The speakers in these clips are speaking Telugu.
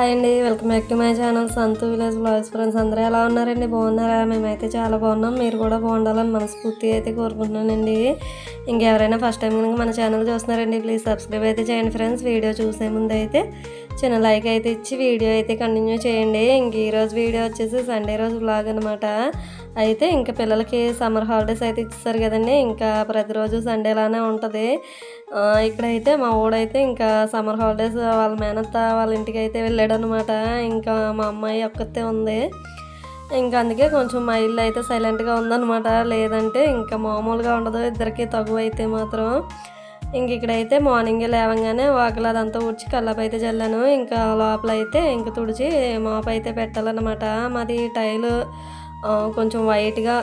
హాయ్ అండి welcome back to my channel. Santhu village blogs friends అందరూ ఎలా ఉన్నారండి? బాగున్నారా? మేమైతే చాలా బాగున్నాం. మీరు కూడా బాగుండాలని మనస్ఫూర్తి అయితే కోరుకుంటున్నానండి. ఇంకెవరైనా ఫస్ట్ టైం కనుక మన ఛానల్ చూస్తున్నారండి ప్లీజ్ సబ్స్క్రైబ్ అయితే చేయండి ఫ్రెండ్స్ వీడియో చూసే ముందు అయితే చిన్న లైక్ అయితే ఇచ్చి వీడియో అయితే కంటిన్యూ చేయండి. ఇంక ఈరోజు వీడియో వచ్చేసి సండే రోజు బ్లాగ్ అనమాట అయితే ఇంకా పిల్లలకి సమ్మర్ హాలిడేస్ అయితే ఇచ్చేస్తారు కదండి. ఇంకా ప్రతిరోజు సండేలానే ఉంటుంది. ఇక్కడైతే మా ఊడైతే ఇంకా సమ్మర్ హాలిడేస్ వాళ్ళ మేనత్త వాళ్ళ ఇంటికి అయితే వెళ్ళాడు అనమాట ఇంకా మా అమ్మాయి ఒక్కతే ఉంది. ఇంకా అందుకే కొంచెం మా ఇల్లు అయితే సైలెంట్గా ఉందన్నమాట. లేదంటే ఇంకా మామూలుగా ఉండదు. ఇద్దరికి తగువ అయితే మాత్రం. ఇంక ఇక్కడైతే మార్నింగే లేవగానే వాకిలు అదంతా ఊడ్చి కల్లాపు అయితే చల్లాను ఇంకా లోపల అయితే ఇంక తుడిచి మాపు అయితే పెట్టాలన్నమాట. మాది టైలు కొంచెం వైట్గా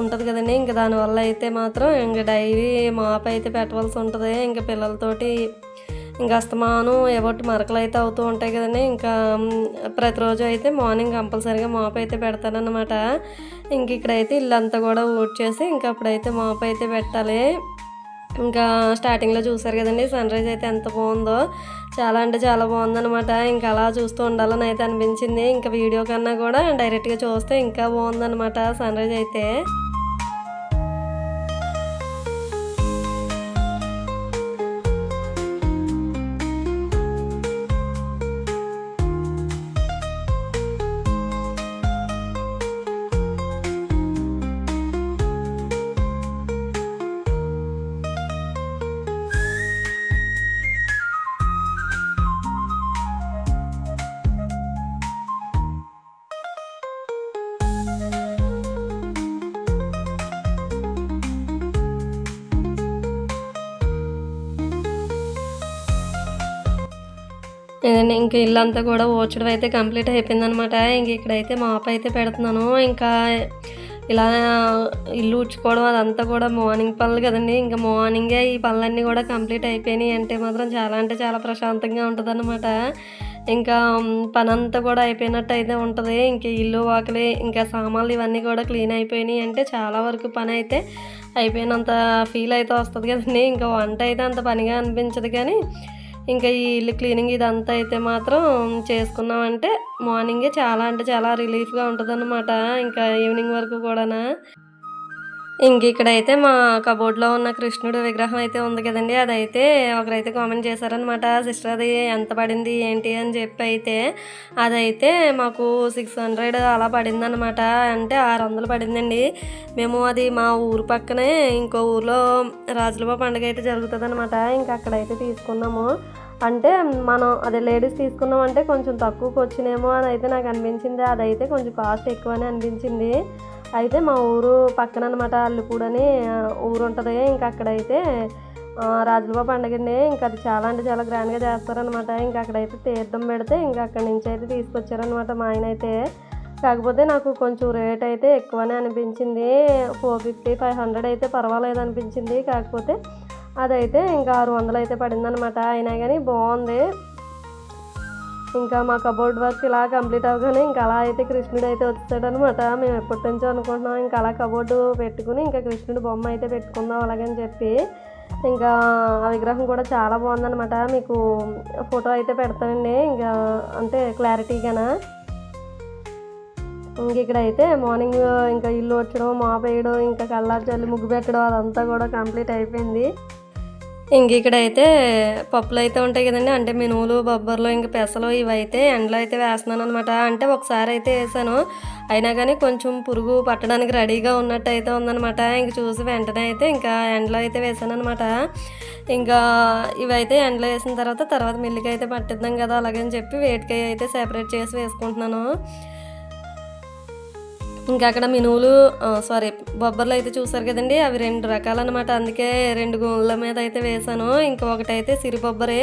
ఉంటుంది కదండి. ఇంకా దానివల్ల అయితే మాత్రం ఇంక డైలీ మాపు అయితే పెట్టవలసి ఉంటుంది. ఇంకా పిల్లలతోటి ఇంకా అస్తమానం ఏవోటి మరకలు అయితే అవుతూ ఉంటాయి కదండి. ఇంకా ప్రతిరోజు అయితే మార్నింగ్ కంపల్సరీగా మాప్ అయితే పెడతానన్నమాట. ఇంక ఇక్కడైతే ఇల్లంతా కూడా ఊడ్చేసి ఇంకా అప్పుడైతే మాప్ అయితే పెట్టాలి. ఇంకా స్టార్టింగ్లో చూసారు కదండి సన్ రైజ్ అయితే ఎంత బాగుందో. చాలా అంటే చాలా బాగుందనమాట ఇంకా అలా చూస్తూ ఉండాలని అయితే అనిపించింది. ఇంకా వీడియో కన్నా కూడా డైరెక్ట్గా చూస్తే ఇంకా బాగుందనమాట సన్ రైజ్ అయితే. ఇంక ఇల్లంతా కూడా ఓడ్చడం అయితే కంప్లీట్ అయిపోయిందనమాట. ఇంక ఇక్కడైతే మాప్ అయితే పెడుతున్నాను. ఇంకా ఇలా ఇల్లు ఉడ్చుకోవడం అదంతా కూడా మార్నింగ్ పనులు కదండి. ఇంకా మార్నింగే ఈ పనులన్నీ కూడా కంప్లీట్ అయిపోయినాయి. అంటే మాత్రం చాలా అంటే చాలా ప్రశాంతంగా ఉంటుంది ఇంకా పని అంతా కూడా అయిపోయినట్టు అయితే ఉంటుంది. ఇంకా ఇల్లు వాకిలి ఇంకా సామాన్లు ఇవన్నీ కూడా క్లీన్ అయిపోయినాయి. అంటే చాలా వరకు పని అయితే అయిపోయినంత ఫీల్ అయితే వస్తుంది కదండి. ఇంకా వంట అయితే అంత పనిగా అనిపించదు కానీ ఇంకా ఈ ఇల్లు క్లీనింగ్ ఇదంతా అయితే మాత్రం చేసుకున్నామంటే మార్నింగే చాలా అంటే చాలా రిలీఫ్గా ఉంటుంది ఇంకా ఈవినింగ్ వరకు కూడానా. ఇంక ఇక్కడైతే మా కబోర్డ్లో ఉన్న కృష్ణుడు విగ్రహం అయితే ఉంది కదండి. అదైతే ఒకరైతే కామెంట్ చేశారనమాట సిస్టర్ అది ఎంత పడింది? ఏంటి? అని చెప్పి అయితే అదైతే మాకు సిక్స్ హండ్రెడ్ అలా పడిందనమాట అంటే ఆరు వందలు పడిందండి. మేము అది మా ఊరు పక్కనే ఇంకో ఊర్లో రాజులబా పండుగ అయితే జరుగుతుంది అనమాట ఇంకా అక్కడైతే తీసుకున్నాము. అంటే మనం అదే లేడీస్ తీసుకున్నాం అంటే కొంచెం తక్కువకి వచ్చినేమో అని అయితే నాకు అనిపించింది. అదైతే కొంచెం కాస్ట్ ఎక్కువనే అనిపించింది. అయితే మా ఊరు పక్కన అనమాట అల్లిపూడని ఆ, ఊరు ఉంటుంది ఇంకా అక్కడైతే రాజులబాబు పండగండి ఇంకా అది చాలా అంటే చాలా గ్రాండ్గా చేస్తారనమాట ఇంకా అక్కడైతే తీర్థం పెడితే ఇంకా అక్కడి నుంచి అయితే తీసుకొచ్చారనమాట మా ఆయన అయితే. కాకపోతే నాకు కొంచెం రేట్ అయితే ఎక్కువనే అనిపించింది. ఫోర్ ఫిఫ్టీ ఫైవ్ హండ్రెడ్ అయితే పర్వాలేదు అనిపించింది. కాకపోతే అదైతే ఇంకా ఆరు వందలు అయితే పడిందనమాట అయినా కానీ బాగుంది. ఇంకా మా కబోర్డ్ వర్క్ ఇలా కంప్లీట్ అవ్వగానే ఇంకా అలా అయితే కృష్ణుడు అయితే వచ్చాడనమాట మేము ఎప్పటి నుంచో అనుకుంటున్నాం ఇంకా అలా కబోర్డు పెట్టుకుని ఇంకా కృష్ణుడు బొమ్మ అయితే పెట్టుకుందాం అలాగని చెప్పి. ఇంకా ఆ విగ్రహం కూడా చాలా బాగుందనమాట మీకు ఫోటో అయితే పెడతానండి. ఇంకా అంటే క్లారిటీగానా ఇంక ఇక్కడైతే మార్నింగ్ ఇంకా ఇల్లు వచ్చడం మాపేయడం ఇంకా కల్లారు చల్లి ముగ్గు పెట్టడం అదంతా కూడా కంప్లీట్ అయిపోయింది. ఇంక ఇక్కడ అయితే పప్పులు అయితే ఉంటాయి కదండి. అంటే మినువులు బొబ్బర్లు ఇంకా పెసలు ఇవైతే ఎండలో అయితే వేస్తున్నాను అనమాట అంటే ఒకసారి అయితే వేసాను. అయినా కానీ కొంచెం పురుగు పట్టడానికి రెడీగా ఉన్నట్టు అయితే ఉందనమాట ఇంక చూసి వెంటనే అయితే ఇంకా ఎండలో అయితే వేసాను అనమాట ఇంకా ఇవైతే ఎండలో వేసిన తర్వాత తర్వాత మిల్లికి అయితే పట్టిద్దాం కదా అలాగని చెప్పి వేటికాయ అయితే సెపరేట్ చేసి వేసుకుంటున్నాను. ఇంకా అక్కడ మినువులు సారీ బొబ్బర్లు అయితే చూసారు కదండి అవి రెండు రకాలన్నమాట. అందుకే రెండు గుళ్ళ మీద అయితే వేసాను ఇంకా ఒకటైతే సిరి బొబ్బరే.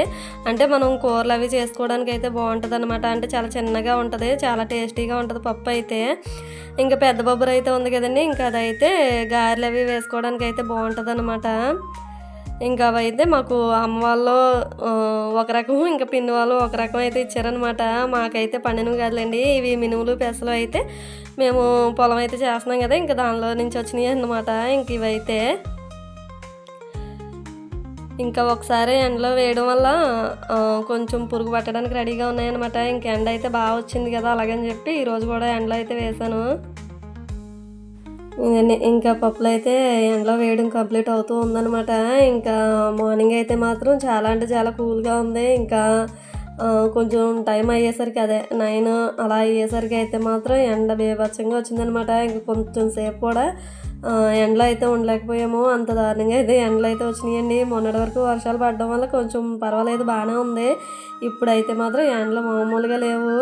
అంటే మనం కూరలు అవి చేసుకోవడానికి అయితే బాగుంటుంది అనమాట అంటే చాలా చిన్నగా ఉంటుంది చాలా టేస్టీగా ఉంటుంది పప్పు అయితే. ఇంకా పెద్ద బొబ్బరు అయితే ఉంది కదండి ఇంకా అదైతే గారెలు అవి వేసుకోవడానికి అయితే బాగుంటుంది అనమాట ఇంకా అవైతే మాకు అమ్మ వాళ్ళు ఒక రకం ఇంకా పిన్ని వాళ్ళు ఒక రకం అయితే ఇచ్చారనమాట మాకైతే పండినవి కాదులేండి ఇవి మినుములు పెసలు అయితే మేము పొలం అయితే చేస్తున్నాం కదా ఇంకా దానిలో నుంచి వచ్చినాయి అన్నమాట. ఇంక ఇవైతే ఇంకా ఒకసారి ఎండలో వేయడం వల్ల కొంచెం పురుగు పట్టడానికి రెడీగా ఉన్నాయన్నమాట. ఇంక ఎండ అయితే బాగా వచ్చింది కదా అలాగని చెప్పి ఈరోజు కూడా ఎండలో అయితే వేసాను ఇంకా పప్పులు అయితే ఎండలో వేయడం కంప్లీట్ అవుతూ ఉందన్నమాట. ఇంకా మార్నింగ్ అయితే మాత్రం చాలా అంటే చాలా కూల్గా ఉంది. ఇంకా కొంచెం టైం అయ్యేసరికి అదే నైన్ అలా అయ్యేసరికి అయితే మాత్రం ఎండ బీభత్సంగా వచ్చిందనమాట ఇంకా కొంచెం సేపు కూడా ఎండలో అయితే ఉండలేకపోయాము. అంత దారుణంగా అయితే ఎండలు అయితే వచ్చినాయండి. మొన్నటి వరకు వర్షాలు పడడం వల్ల కొంచెం పర్వాలేదు బాగానే ఉంది. ఇప్పుడైతే మాత్రం ఎండలు మామూలుగా లేవు.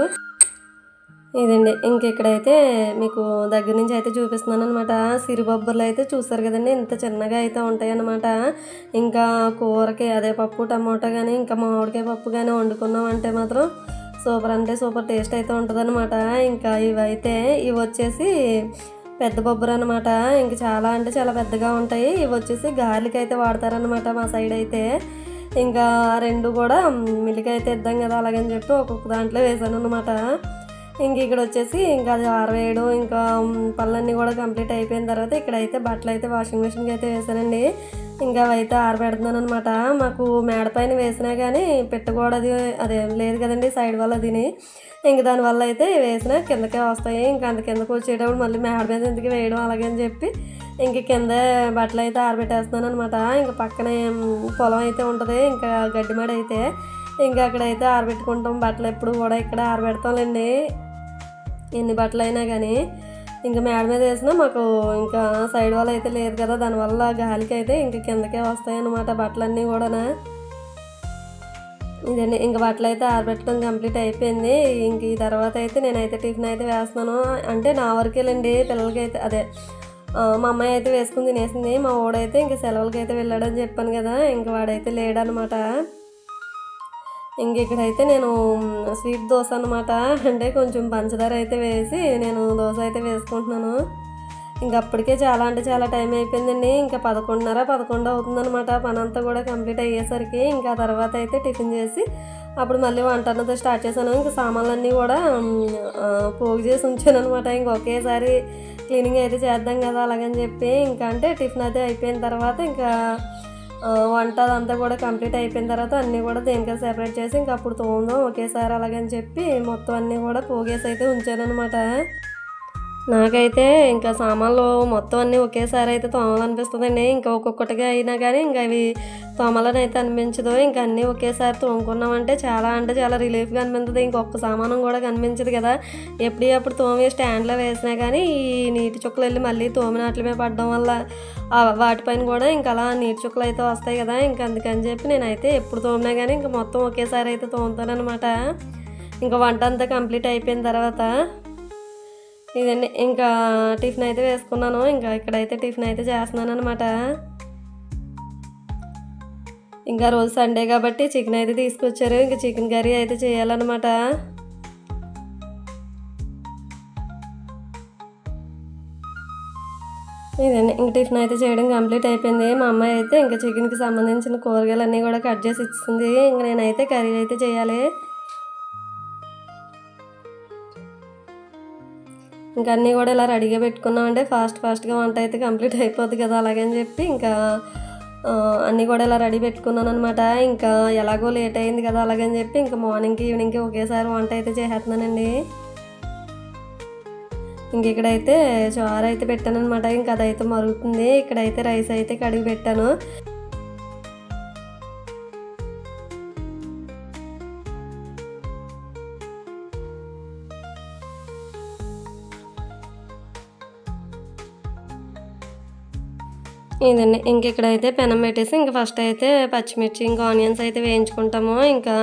ఇదండి. ఇంక ఇక్కడైతే మీకు దగ్గర నుంచి అయితే చూపిస్తున్నాను అనమాట సిరిబొబ్బర్లు అయితే చూస్తారు కదండి. ఇంత చిన్నగా అయితే ఉంటాయన్నమాట. ఇంకా కూరకి అదే పప్పు టమోటా కానీ ఇంకా మామిడికాయ పప్పు కానీ వండుకున్నాం అంటే మాత్రం సూపర్ అంటే సూపర్ టేస్ట్ అయితే ఉంటుందన్నమాట. ఇంకా ఇవైతే ఇవి వచ్చేసి పెద్ద బొబ్బరు అనమాట ఇంక చాలా అంటే చాలా పెద్దగా ఉంటాయి. ఇవి వచ్చేసి గార్లిక్ అయితే వాడతారనమాట మా సైడ్ అయితే. ఇంకా రెండు కూడా మిల్లికి అయితే ఇద్దాం కదా అలాగని చెప్పి ఒక్కొక్క దాంట్లో వేసాను అనమాట ఇంక ఇక్కడ వచ్చేసి ఇంకా అది ఆరవేయడం ఇంకా పళ్ళన్నీ కూడా కంప్లీట్ అయిపోయిన తర్వాత ఇక్కడైతే బట్టలు అయితే వాషింగ్ మెషిన్కి అయితే వేసానండి ఇంకా అవైతే ఆరబెడుతున్నాను అనమాట మాకు మేడ పైన వేసినా కానీ పెట్టకూడదు అదే లేదు కదండి సైడ్ వల్ల తిని ఇంక దానివల్ల అయితే వేసినా కిందకే వస్తాయి. ఇంకా అంత కిందకు వచ్చేటప్పుడు మళ్ళీ మేడ మీద ఎందుకు వేయడం అలాగని చెప్పి ఇంక కింద బట్టలు అయితే ఆరబెట్టేస్తున్నాను అనమాట ఇంకా పక్కనే పొలం అయితే ఉంటుంది ఇంకా గడ్డిమడి అయితే. ఇంకా అక్కడైతే ఆరబెట్టుకుంటాం. బట్టలు ఎప్పుడు కూడా ఇక్కడ ఆరబెడతాంలేండి. ఎన్ని బట్టలు అయినా కానీ ఇంకా మేడ మీద వేసినా మాకు ఇంకా సైడ్ వల్ల అయితే లేదు కదా దానివల్ల గాలికి అయితే ఇంకా కిందకే వస్తాయి అన్నమాట బట్టలన్నీ కూడా ఇదండి ఇంకా బట్టలు అయితే ఆరబెట్టడం కంప్లీట్ అయిపోయింది. ఇంక ఈ తర్వాత అయితే నేనైతే టిఫిన్ అయితే వేస్తున్నాను. అంటే నా వరకేలండి పిల్లలకి అయితే అదే మా అమ్మాయి అయితే వేసుకుని తినేసింది. మా వాడైతే ఇంకా సెలవులకి అయితే వెళ్ళాడని చెప్పాను కదా ఇంకా వాడైతే లేడనమాట ఇంక ఇక్కడైతే నేను స్వీట్ దోశ అనమాట అంటే కొంచెం పంచదార అయితే వేసి నేను దోశ అయితే వేసుకుంటున్నాను. ఇంకా అప్పటికే చాలా అంటే చాలా టైం అయిపోయిందండి. ఇంకా పదకొండున్నర పదకొండు అవుతుందన్నమాట. పని అంతా కూడా కంప్లీట్ అయ్యేసరికి ఇంకా ఆ తర్వాత అయితే టిఫిన్ చేసి అప్పుడు మళ్ళీ వంట అన్నది స్టార్ట్ చేశాను. ఇంకా సామాన్లన్నీ కూడా పోగు చేసి ఉంచాను అనమాట ఇంక ఒకేసారి క్లీనింగ్ అయితే చేద్దాం కదా అలాగని చెప్పి. ఇంకా అంటే టిఫిన్ అయితే అయిపోయిన తర్వాత ఇంకా వంట అదంతా కూడా కంప్లీట్ అయిపోయిన తర్వాత అన్నీ కూడా దేనికైనా సెపరేట్ చేసి ఇంకా అప్పుడు తోముదాం ఒకేసారి అలాగని చెప్పి మొత్తం అన్నీ కూడా పోగేసి అయితే ఉంచానమాట నాకైతే ఇంకా సామాన్లు మొత్తం అన్నీ ఒకేసారి అయితే తోమాలనిపిస్తుందండి. ఇంకా ఒక్కొక్కటిగా అయినా కానీ ఇంకా అవి తోమాలని అయితే అనిపించదు. ఇంకా అన్నీ ఒకేసారి తోముకున్నామంటే చాలా అంటే చాలా రిలీఫ్గా అనిపిస్తుంది. ఇంకొక సామానం కూడా కనిపించదు కదా. ఎప్పుడు అప్పుడు తోమి స్టాండ్లో వేసినా కానీ ఈ నీటి చుక్కలు వెళ్ళి మళ్ళీ తోమినాట్ల మీద పడడం వల్ల వాటిపైన కూడా ఇంకా అలా నీటి చుక్కలు అయితే వస్తాయి కదా. ఇంకా అందుకని చెప్పి నేనైతే ఎప్పుడు తోమినా కానీ ఇంకా మొత్తం ఒకేసారి అయితే తోముతానమాట ఇంకా వంట అంతా కంప్లీట్ అయిపోయిన తర్వాత ఇదండి. ఇంకా టిఫిన్ అయితే వేసుకున్నాను. ఇంకా ఇక్కడైతే టిఫిన్ అయితే చేస్తున్నాను అనమాట ఇంకా రోజు సండే కాబట్టి చికెన్ అయితే తీసుకొచ్చారు. ఇంకా చికెన్ కర్రీ అయితే చేయాలన్నమాట. ఇదండి. ఇంక టిఫిన్ అయితే చేయడం కంప్లీట్ అయిపోయింది. మా అమ్మాయి అయితే ఇంకా చికెన్కి సంబంధించిన కూరగాయలన్నీ కూడా కట్ చేసి ఇచ్చింది. ఇంక నేనైతే కర్రీ అయితే చేయాలి. ఇంకా అన్నీ కూడా ఇలా రెడీగా పెట్టుకున్నామంటే ఫాస్ట్ ఫాస్ట్గా వంట అయితే కంప్లీట్ అయిపోద్ది కదా అలాగని చెప్పి ఇంకా అన్నీ కూడా ఇలా రెడీ పెట్టుకున్నాను అనమాట ఇంకా ఎలాగో లేట్ అయింది కదా అలాగని చెప్పి ఇంకా మార్నింగ్కి ఈవినింగ్కి ఒకేసారి వంట అయితే చేసేస్తున్నానండి. ఇంక ఇక్కడైతే చారు అయితే పెట్టాను అనమాట ఇంకా అదైతే మరుగుతుంది. ఇక్కడైతే రైస్ అయితే కడిగి పెట్టాను. ఇదండి ఇంక ఇక్కడైతే పెనం పెట్టేసి ఇంకా ఫస్ట్ అయితే పచ్చిమిర్చి ఇంకా ఆనియన్స్ అయితే వేయించుకుంటాము. ఇంకా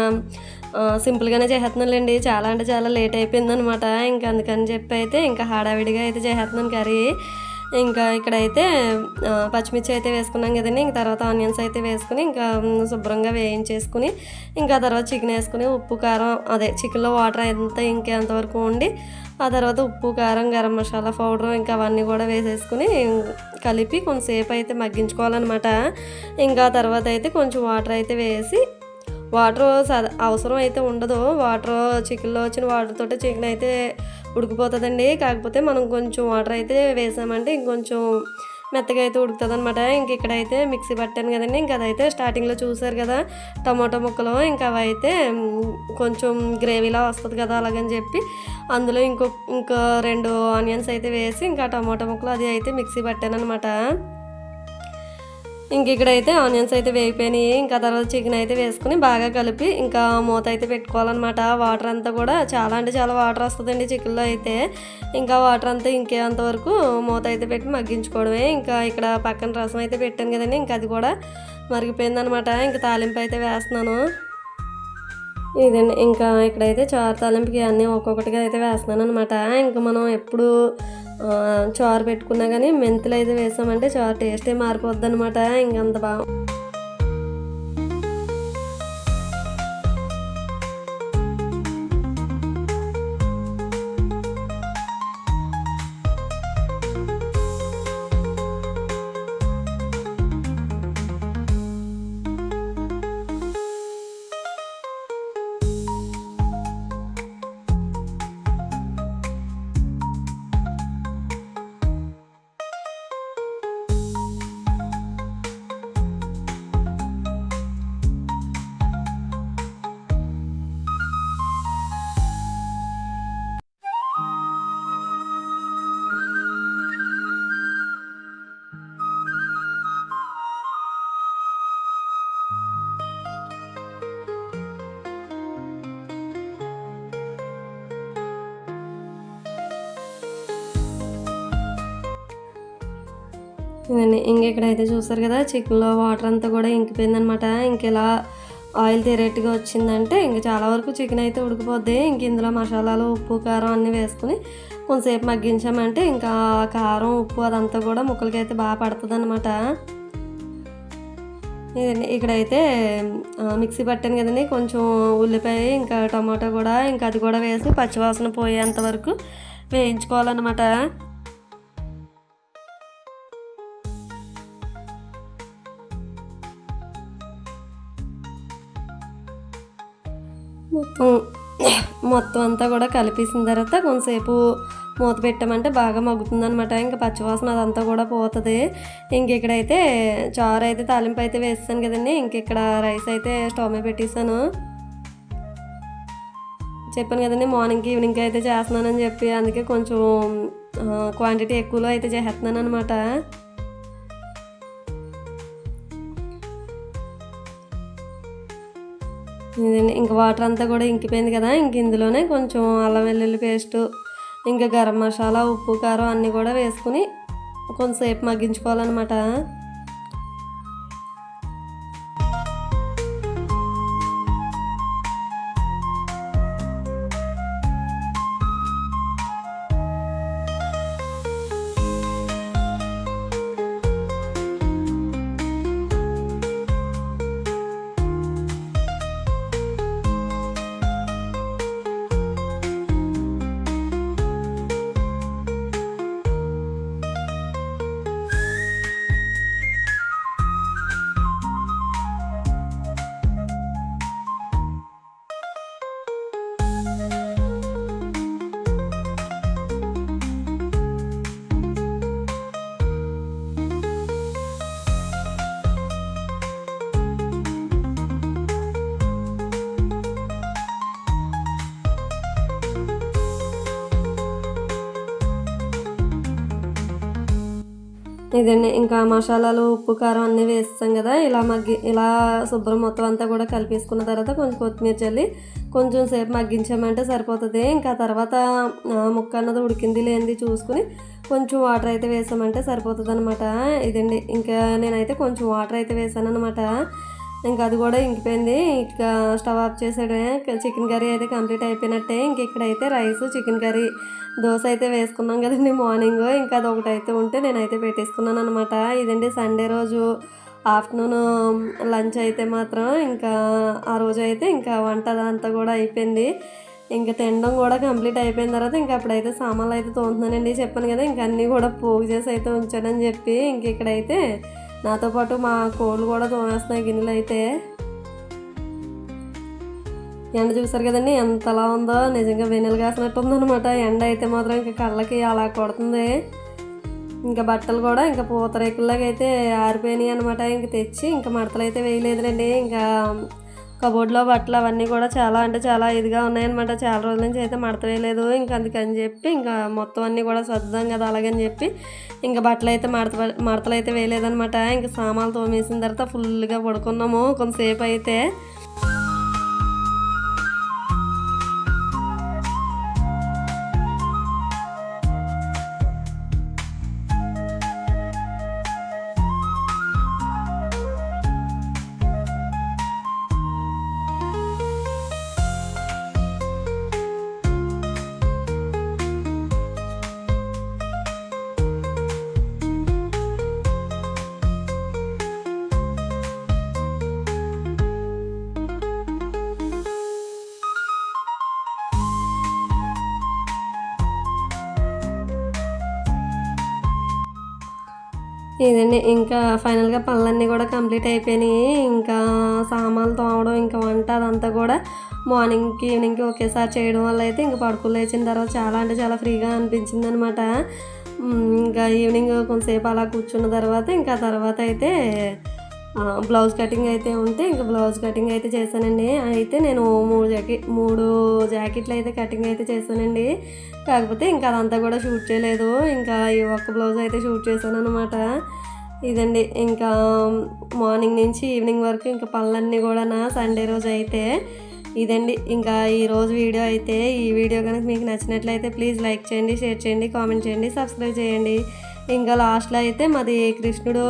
సింపుల్గానే చేసేస్తున్నానులేండి చాలా అంటే చాలా లేట్ అయిపోయిందనమాట. ఇంకా అందుకని చెప్పి అయితే ఇంకా హడావిడిగా అయితే చేసేస్తున్నాను కర్రీ. ఇంకా ఇక్కడైతే పచ్చిమిర్చి అయితే వేసుకున్నాం కదండి. ఇంకా తర్వాత ఆనియన్స్ అయితే వేసుకుని ఇంకా శుభ్రంగా వేయించేసుకుని ఇంకా తర్వాత చికెన్ వేసుకుని ఉప్పు కారం అదే చికెన్లో వాటర్ ఎంత ఇంకెంతవరకు ఉండి ఆ తర్వాత ఉప్పు కారం గరం మసాలా పౌడర్ ఇంకా అవన్నీ కూడా వేసేసుకుని కలిపి కొంతసేపు అయితే మగ్గించుకోవాలన్నమాట. ఇంకా తర్వాత అయితే కొంచెం వాటర్ అయితే వేసి వాటర్ అవసరం అయితే ఉండదు. వాటర్ చికెన్లో వచ్చిన వాటర్ చికెన్ అయితే ఉడికిపోతుందండి. కాకపోతే మనం కొంచెం వాటర్ అయితే వేసామంటే ఇంకొంచెం మెత్తగా అయితే ఉడుకుతుంది అనమాట ఇంక ఇక్కడైతే మిక్సీ పట్టాను కదండి. ఇంకా అదైతే స్టార్టింగ్లో చూసారు కదా టమాటో ముక్కలు. ఇంకా అవి అయితే కొంచెం గ్రేవీలా వస్తుంది కదా అలాగని చెప్పి అందులో ఇంకో ఇంకో రెండు ఆనియన్స్ అయితే వేసి ఇంకా టమాటో ముక్కలు అది అయితే మిక్సీ పట్టాను అనమాట ఇంక ఇక్కడైతే ఆనియన్స్ అయితే వేగిపోయినాయి ఇంకా తర్వాత చికెన్ అయితే వేసుకుని బాగా కలిపి ఇంకా మూత అయితే పెట్టుకోవాలన్నమాట. వాటర్ అంతా కూడా చాలా అంటే చాలా వాటర్ వస్తుందండి చికెన్లో అయితే. ఇంకా వాటర్ అంతా ఇంకేంత వరకు మూత అయితే పెట్టి మగ్గించుకోవడమే. ఇంకా ఇక్కడ పక్కన రసం అయితే పెట్టాను కదండి ఇంకా అది కూడా మరిగిపోయిందనమాట ఇంకా తాలింపు అయితే వేస్తున్నాను. ఇదండి ఇంకా ఇక్కడైతే చారు తాలింపుకి అన్నీ ఒక్కొక్కటిగా అయితే వేస్తున్నాను అనమాట ఇంకా మనం ఎప్పుడు చారు పెట్టుకున్నా కానీ మెంతులు అయితే వేసామంటే చారు టేస్టే మారిపోద్ది అనమాట ఇంకంత బాగా ఇదండి. ఇంక ఇక్కడైతే చూస్తారు కదా చికెన్లో వాటర్ అంతా కూడా ఇంకిపోయింది అనమాట ఇంక ఇలా ఆయిల్ తెరేట్టుగా వచ్చిందంటే ఇంక చాలా వరకు చికెన్ అయితే ఉడికిపోద్ది. ఇంక ఇందులో మసాలాలు ఉప్పు కారం అన్నీ వేసుకుని కొంతసేపు మగ్గించామంటే ఇంకా కారం ఉప్పు అదంతా కూడా ముక్కలకి అయితే బాగా పడుతుంది అనమాట ఇదండి. ఇక్కడైతే మిక్సీ పట్టాను కదండి. కొంచెం ఉల్లిపాయ ఇంకా టమాటా కూడా ఇంకా అది కూడా వేసి పచ్చివాసన పోయేంత వరకు వేయించుకోవాలన్నమాట. మొత్తం అంతా కూడా కలిపేసిన తర్వాత కొంతసేపు మూత పెట్టామంటే బాగా మగ్గుతుంది అనమాట ఇంకా పచ్చివాసన అదంతా కూడా పోతుంది. ఇంక ఇక్కడైతే చారు అయితే తాలింపు అయితే వేస్తాను కదండి. ఇంక ఇక్కడ రైస్ అయితే స్టవ్ మీద పెట్టేసాను చెప్పాను కదండి మార్నింగ్కి ఈవినింగ్కి అయితే చేస్తున్నానని చెప్పి. అందుకే కొంచెం క్వాంటిటీ ఎక్కువలో అయితే చేస్తున్నాను అనమాట ఇంకా వాటర్ అంతా కూడా ఇంకిపోయింది కదా ఇంక ఇందులోనే కొంచెం అల్లం వెల్లుల్లి పేస్టు ఇంకా గరం మసాలా ఉప్పు కారం అన్నీ కూడా వేసుకుని కొంతసేపు మగ్గించుకోవాలన్నమాట. ఇదండి. ఇంకా మసాలాలు ఉప్పు కారం అన్నీ వేస్తాం కదా. ఇలా మగ్గి ఇలా శుభ్రం మొత్తం అంతా కూడా కలిపేసుకున్న తర్వాత కొంచెం కొత్తిమీర చల్లి కొంచెం సేపు మగ్గించామంటే సరిపోతుంది. ఇంకా తర్వాత ముక్క అన్నది ఉడికింది లేనిది చూసుకుని కొంచెం వాటర్ అయితే వేసామంటే సరిపోతుంది అనమాట ఇదండి. ఇంకా నేనైతే కొంచెం వాటర్ అయితే వేసాను అనమాట ఇంకా అది కూడా ఇంకిపోయింది. ఇంకా స్టవ్ ఆఫ్ చేసాడే చికెన్ కర్రీ అయితే కంప్లీట్ అయిపోయినట్టే. ఇంక ఇక్కడైతే రైస్ చికెన్ కర్రీ దోశ అయితే వేసుకున్నాం కదండి మార్నింగ్. ఇంకా అది ఒకటి అయితే ఉంటే నేనైతే పెట్టేసుకున్నాను అనమాట ఇదండి సండే రోజు ఆఫ్టర్నూన్ లంచ్ అయితే మాత్రం. ఇంకా ఆ రోజు అయితే ఇంకా వంట అదంతా కూడా అయిపోయింది. ఇంకా తినడం కూడా కంప్లీట్ అయిపోయిన తర్వాత ఇంకా అప్పుడైతే సామాన్లు అయితే తోముతున్నానండి. చెప్పాను కదా ఇంకా అన్నీ కూడా పోగు చేసి అయితే ఉంచానని చెప్పి ఇంక ఇక్కడైతే నాతో పాటు మా కోళ్ళు కూడా తోమేస్తున్నాయి గిన్నెలు అయితే. ఎండ చూసారు కదండి ఎంతలా ఉందో. నిజంగా వెన్నెలు కాసినట్టు ఉందనమాట ఎండ అయితే మాత్రం ఇంకా కళ్ళకి అలా కొడుతుంది. ఇంకా బట్టలు కూడా ఇంకా పూతరేకుల్లాగా అయితే ఆరిపోయినాయి అనమాట ఇంక తెచ్చి ఇంకా మడతలు అయితే వేయలేదులేండి. ఇంకా కబోర్డ్లో బట్టలు అవన్నీ కూడా చాలా అంటే చాలా ఇదిగా ఉన్నాయన్నమాట. చాలా రోజుల నుంచి అయితే మడత వేయలేదు. ఇంకా అందుకని చెప్పి ఇంకా మొత్తం అన్నీ కూడా సర్దుదాం కదా అలాగని చెప్పి ఇంకా బట్టలు అయితే మడత మడతలు అయితే వేయలేదనమాట ఇంకా సామాన్లు తోమేసిన తర్వాత ఫుల్గా పడుకున్నాము. కొంతసేపు అయితే ఇదండి ఇంకా ఫైనల్గా పనులన్నీ కూడా కంప్లీట్ అయిపోయినాయి. ఇంకా సామాన్లు తోమడం ఇంకా వంట అదంతా కూడా మార్నింగ్కి ఈవినింగ్కి ఒకేసారి చేయడం వల్ల అయితే ఇంకా పడుకులు లేచిన తర్వాత చాలా అంటే చాలా ఫ్రీగా అనిపించింది అనమాట ఇంకా ఈవినింగ్ కొంతసేపు అలా కూర్చున్న తర్వాత ఇంకా తర్వాత అయితే బ్లౌజ్ కటింగ్ అయితే ఉంటే ఇంకా బ్లౌజ్ కటింగ్ అయితే చేశానండి. అయితే నేను మూడు జాకెట్ మూడు జాకెట్లు అయితే కటింగ్ అయితే చేశానండి. కాకపోతే ఇంకా అదంతా కూడా షూట్ చేయలేదు. ఇంకా ఈ ఒక్క బ్లౌజ్ అయితే షూట్ చేశాను అనమాట ఇదండి. ఇంకా మార్నింగ్ నుంచి ఈవినింగ్ వరకు ఇంకా పనులన్నీ కూడా నా సండే రోజు అయితే ఇదండి. ఇంకా ఈరోజు వీడియో అయితే ఈ వీడియో కనుక మీకు నచ్చినట్లయితే ప్లీజ్ లైక్ చేయండి షేర్ చేయండి కామెంట్ చేయండి సబ్స్క్రైబ్ చేయండి. ఇంకా లాస్ట్లో అయితే మాది కృష్ణుడు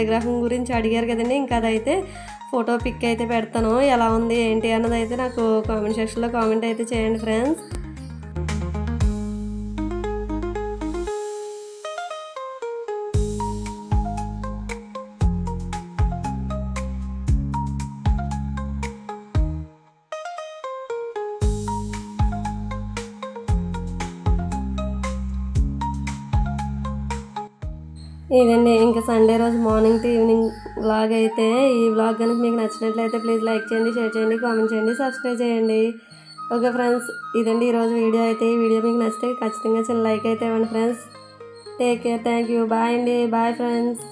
విగ్రహం గురించి అడిగారు కదండి. ఇంకా అదైతే ఫోటో పిక్ అయితే పెడతాను. ఎలా ఉంది ఏంటి అన్నది అయితే నాకు కామెంట్ సెక్షన్లో కామెంట్ అయితే చేయండి ఫ్రెండ్స్ ఇదండి ఇంకా సండే రోజు మార్నింగ్ టు ఈవినింగ్ వ్లాగ్ అయితే ఈ వ్లాగ్ కనుక మీకు నచ్చినట్లయితే ప్లీజ్ లైక్ చేయండి షేర్ చేయండి కామెంట్ చేయండి సబ్స్క్రైబ్ చేయండి. ఓకే ఫ్రెండ్స్ ఇదండి ఈరోజు వీడియో అయితే. ఈ వీడియో మీకు నచ్చితే ఖచ్చితంగా చిన్న లైక్ అయితే ఇవ్వండి friends take care thank you bye అండి. Bye friends